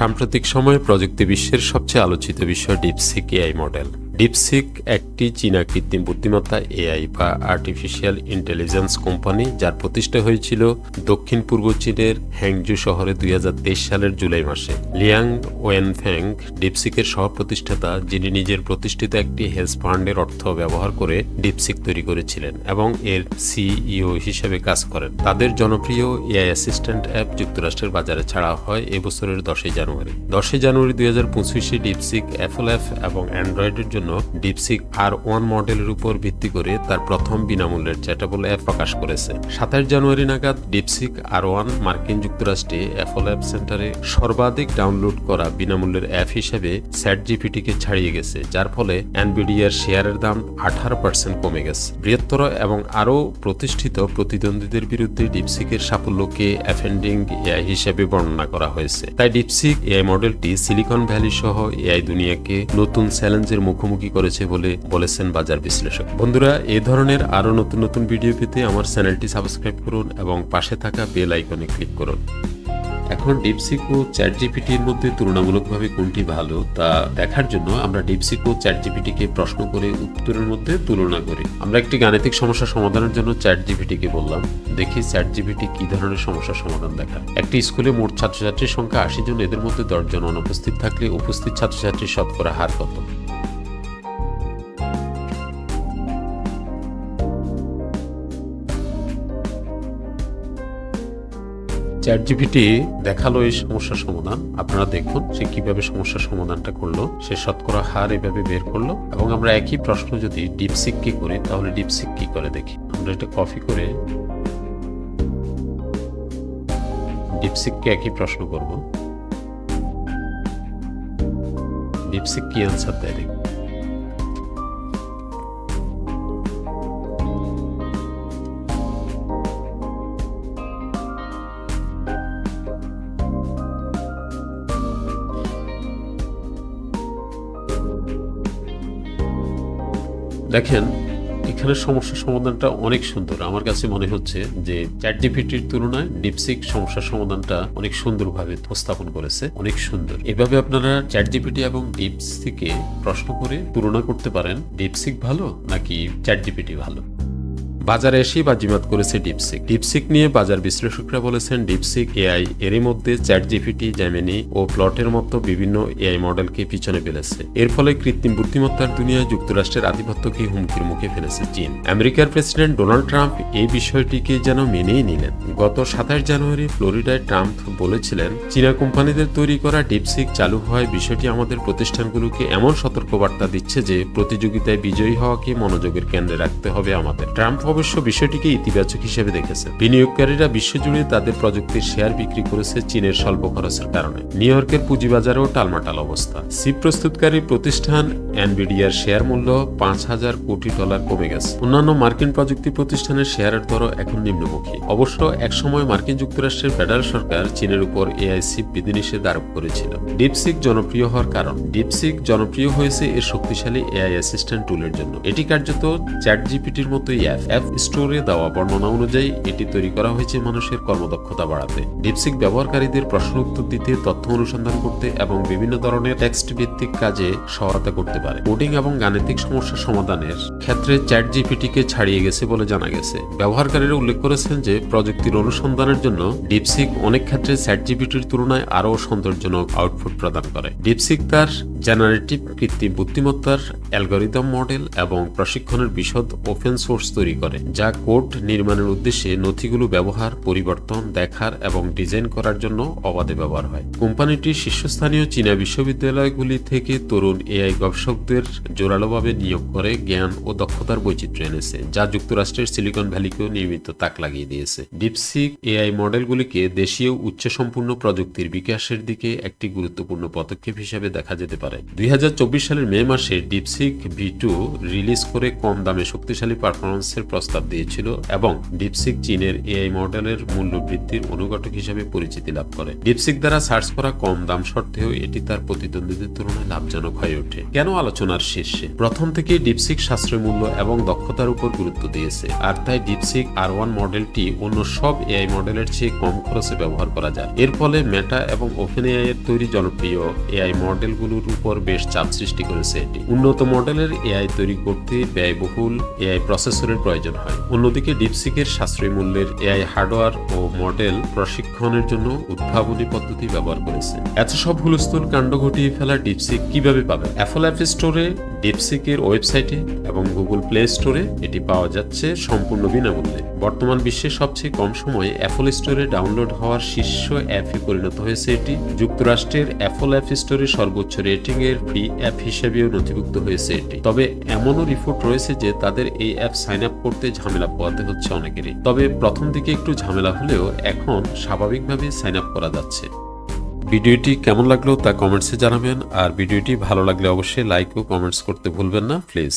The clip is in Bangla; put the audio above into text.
সাম্প্রতিক সময়ে প্রযুক্তি বিশ্বের সবচেয়ে আলোচিত বিষয় ডিপসিক এআই মডেল ডিপসিক একটি চীনা কৃত্রিম বুদ্ধিমত্তা এআই বা আর্টিফিশিয়াল ইন্টেলিজেন্স কোম্পানি যার প্রতিষ্ঠা হয়েছিল দক্ষিণ পূর্ব চীনের হ্যাংজু শহরে দুই হাজার তেইশ সালের জুলাই মাসে। লিয়াং ওয়েন ওয়েনফ্যাং ডিপসিকের সহ প্রতিষ্ঠাতা যিনি নিজের প্রতিষ্ঠিত একটি হেজ ফান্ডের অর্থ ব্যবহার করে ডিপসিক তৈরি করেছিলেন এবং এর সিইও হিসেবে কাজ করেন। তাদের জনপ্রিয় এআই অ্যাসিস্ট্যান্ট অ্যাপ যুক্তরাষ্ট্রের বাজারে ছাড়া হয় এবছরের দশই জানুয়ারি। দশই জানুয়ারি দুই হাজার পঁচিশে ডিপসিক অ্যাপল অ্যাপ এবং অ্যান্ড্রয়েডের জন্য ডিপসিক আর ওয়ান মডেলের উপর ভিত্তি করে তার প্রথম বিনামূল্যের চ্যাটেবল অ্যাপ প্রকাশ করেছে। সাতাশ জানুয়ারি নাগাদ ডিপসিক আর ওয়ান মার্কিন যুক্তরাষ্ট্রে অ্যাপল অ্যাপ সেন্টারে সর্বাধিক ডাউনলোড করা বিনামূল্যের অ্যাপ হিসেবে স্যাট জিপিটিকে ছাড়িয়ে গেছে, যার ফলে অ্যানবিডিয়ার শেয়ারের দাম আঠারো পার্সেন্ট কমে গেছে। বৃহত্তর এবং আরও প্রতিষ্ঠিত প্রতিদ্বন্দ্বীদের বিরুদ্ধে ডিপসিকের সাফল্যকে অ্যাফেন্ডিং এআই হিসেবে বর্ণনা করা হয়েছে। তাই ডিপসিক এআই মডেলটি সিলিকন ভ্যালি সহ এআই দুনিয়াকে নতুন চ্যালেঞ্জের মুখোমুখি করেছে বলে বলেছেন বাজার বিশ্লেষক। বন্ধুরা এই ধরনের আরও নতুন নতুন ভিডিও পেতে আমার চ্যানেলটি সাবস্ক্রাইব করুন এবং পাশে থাকা বেল আইকনে ক্লিক করুন। এখন ডিপসিক ও চ্যাট জিপিটির মধ্যে তুলনামূলকভাবে কোনটি ভালো তা দেখার জন্য আমরা ডিপসিক ও চ্যাট জিপিটিকে প্রশ্ন করে উত্তরের মধ্যে তুলনা করি। আমরা একটি গাণিতিক সমস্যা সমাধানের জন্য চ্যাট জিপিটিকে বললাম। দেখি চ্যাট জিপিটি কি ধরনের সমস্যার সমাধান দেখায়। একটি স্কুলে মোট ছাত্রছাত্রীর সংখ্যা আশি জন, এদের মধ্যে দশজন অনুপস্থিত থাকলে উপস্থিত ছাত্রছাত্রীর শতকরা হার কত? চ্যাট জিপিটি দেখাল এই সমস্যার সমাধান। আপনারা দেখুন সে কীভাবে সমস্যার সমাধানটা করল। সে শতকরা হার এভাবে বের করল এবং আমরা একই প্রশ্ন যদি ডিপসিক কি করি, তাহলে ডিপসিক কি করে দেখি? আমরা এটা কপি করে ডিপসিককে একই প্রশ্ন করব। ডিপসিক কি অ্যান্সার দেয় দেখি দেখেন, এখানে সমস্যার সমাধানটা অনেক সুন্দর। আমার কাছে মনে হচ্ছে যে চ্যাট জিপিটির তুলনায় ডিপসিক সমস্যার সমাধানটা অনেক সুন্দরভাবে উপস্থাপন করেছে, অনেক সুন্দর। এভাবে আপনারা চ্যাট জিপিটি এবং ডিপসিকে প্রশ্ন করে তুলনা করতে পারেন, ডিপসিক ভালো নাকি চ্যাট জিপিটি ভালো? বাজারে এসেই বাজিমাত করেছে ডিপসিক। ডিপসিক নিয়ে বাজার বিশ্লেষকরা বলেছেন, ডিপসিক এআই এরই মধ্যে চ্যাট জিপিটি জ্যামিনি ও প্লটের মতো বিভিন্ন এআই মডেলকে পিছনে ফেলেছে। এর ফলে কৃত্রিম বুদ্ধিমত্তার দুনিয়ায় যুক্তরাষ্ট্রের আধিপত্যকে হুমকির মুখে ফেলেছে চীন। আমেরিকার প্রেসিডেন্ট ডোনাল্ড ট্রাম্প এই বিষয়টিকে যেন মেনেই নিলেন। গত সাতাশ জানুয়ারি ফ্লোরিডায় ট্রাম্প বলেছিলেন, চীনা কোম্পানিদের তৈরি করা ডিপসিক চালু হওয়ায় বিষয়টি আমাদের প্রতিষ্ঠানগুলোকে এমন সতর্কবার্তা দিচ্ছে যে প্রতিযোগিতায় বিজয়ী হওয়াকে মনোযোগের কেন্দ্রে রাখতে হবে আমাদের। ট্রাম্প অবশ্য বিষয়টিকে ইতিবাচক হিসেবে দেখেছে। বিনিয়োগকারীরা বিশ্বজুড়ে তাদের প্রযুক্তির শেয়ার বিক্রি করেছে চীনের স্বল্প খরচের কারণে। নিউ ইয়র্কের পুঁজিবাজারেও টালমাটাল অবস্থা। সিপ প্রস্তুতকারী প্রতিষ্ঠান অ্যানবিডিয়ার শেয়ার মূল্য পাঁচ হাজার কোটি ডলার কমে গেছে। অন্যান্য মার্কিন প্রযুক্তি প্রতিষ্ঠানের শেয়ারের দরও এখন নিম্নমুখী। অবশ্য একসময় মার্কিন যুক্তরাষ্ট্রের ফেডারেল সরকার চীনের উপর এআই সিপ বিধিনিষেধ আরোপ করেছিল। ডিপসিক জনপ্রিয় হওয়ার কারণ। ডিপসিক জনপ্রিয় হয়েছে এর শক্তিশালী এআই অ্যাসিস্ট্যান্ট টুলের জন্য। এটি কার্যত চ্যাট জিপিটির মতোই অ্যাপ। অ্যাপ স্টোরে দেওয়া বর্ণনা অনুযায়ী এটি তৈরি করা হয়েছে মানুষের কর্মদক্ষতা বাড়াতে। ডিপসিক ব্যবহারকারীদের প্রশ্ন উত্তর দিতে, তথ্য অনুসন্ধান করতে এবং বিভিন্ন ধরনের টেক্সট ভিত্তিক কাজে সহায়তা করতে পারে। কোডিং এবং গাণিতিক সমস্যা সমাধানের ক্ষেত্রে চ্যাট জিপিটিকে ছাড়িয়ে গেছে বলে জানা গেছে। ব্যবহারকারীরা উল্লেখ করেছেন যে, প্রযুক্তির অনুসন্ধানের জন্য ডিপসিক অনেক ক্ষেত্রে চ্যাট জিপিটির তুলনায় আরও সৌন্দর্যজনক আউটপুট প্রদান করে। ডিপসিক তার জেনারেটিভ কৃত্রিম বুদ্ধিমত্তার অ্যালগোরিদম মডেল এবং প্রশিক্ষণের বিশদ ওপেন সোর্স তৈরি করে। যা কোড নির্মাণের উদ্দেশ্যে নথিগুলো ব্যবহার, পরিবর্তন, দেখার এবং ডিজাইন করার জন্য অবাধে ব্যবহার হয়। কোম্পানিটি শীর্ষস্থানীয় চীনা বিশ্ববিদ্যালয়গুলি থেকে তরুণ এআই গবেষকদের জোরালোভাবে নিয়োগ করে জ্ঞান ও দক্ষতার বৈচিত্র্য এনেছে, যা যুক্তরাষ্ট্রের সিলিকন ভ্যালিকেও নিয়মিত তাক লাগিয়ে দিয়েছে। ডিপসিক এআই মডেলগুলিকে দেশীয় উচ্চ সম্পূর্ণ প্রযুক্তির বিকাশের দিকে একটি গুরুত্বপূর্ণ পদক্ষেপ হিসেবে দেখা যেতে পারে। দুই হাজার চব্বিশ সালের মে মাসে ডিপসিক ভি রিলিজ করে কম দামে শক্তিশালী পারফরমেন্সের প্রস্তাব দিয়েছিল এবং ডিপসিক চীনের এআই মডেলের মূল্য বৃদ্ধির অনুঘটক হিসেবে পরিচিতি লাভ করে। ডিপসিক দ্বারা সার্চ করা কম দাম সত্ত্বেও এটি তার প্রতিদ্বন্দ্বীদের তুলনায় লাভজনক হয়ে ওঠে। কেন আলোচনার শীর্ষে? প্রথম থেকে ডিপসিক সাশ্রয় মূল্য এবং দক্ষতার উপর গুরুত্ব দিয়েছে। আর তাই ডিপসিক আর ওয়ান মডেলটি অন্য সব এআই মডেলের চেয়ে কম খরচে ব্যবহার করা যায়। এর ফলে মেটা এবং ওপেন এআই এর তৈরি জনপ্রিয় এআই মডেলগুলোর উপর বেশ চাপ সৃষ্টি করেছে এটি। উন্নত মডেলের এআই তৈরি করতে ব্যয়বহুল এআই প্রসেসরের প্রয়োজন হয়। অন্যদিকে ডিপসিকের সাশ্রয়ী মূল্যের এআই হার্ডওয়্যার ও মডেল প্রশিক্ষণের জন্য উদ্ভাবনী পদ্ধতি ব্যবহার করেছে। এত সব হুলস্থুল কাণ্ড ঘটিয়ে ফেলা ডিপসিক কীভাবে পাবে? অ্যাপল অ্যাপ স্টোরে ডিপসিকের ওয়েবসাইটে এবং গুগল প্লে স্টোরে এটি পাওয়া যাচ্ছে সম্পূর্ণ বিনামূল্যে। বর্তমান বিশ্বের সবচেয়ে কম সময়ে অ্যাপল স্টোরে ডাউনলোড হওয়ার শীর্ষ অ্যাপে পরিণত হয়েছে এটি। যুক্তরাষ্ট্রের অ্যাপল অ্যাপ স্টোরে সর্বোচ্চ রেটিং এর ফ্রি অ্যাপ হিসেবেও নথিভুক্ত হয়েছে এটি। তবে এমনও রিপোর্ট রয়েছে যে তাদের এই অ্যাপ সাইন আপ করতে ঝামেলা পোয়াতে হচ্ছে অনেকেরই। তবে প্রথম দিকে একটু ঝামেলা হলেও এখন স্বাভাবিকভাবে সাইন আপ করা যাচ্ছে। ভিডিওটি কেমন লাগল তা কমেন্টসে জানাবেন, আর ভিডিওটি ভালো লাগলে অবশ্যই লাইক ও কমেন্টস করতে ভুলবেন না প্লিজ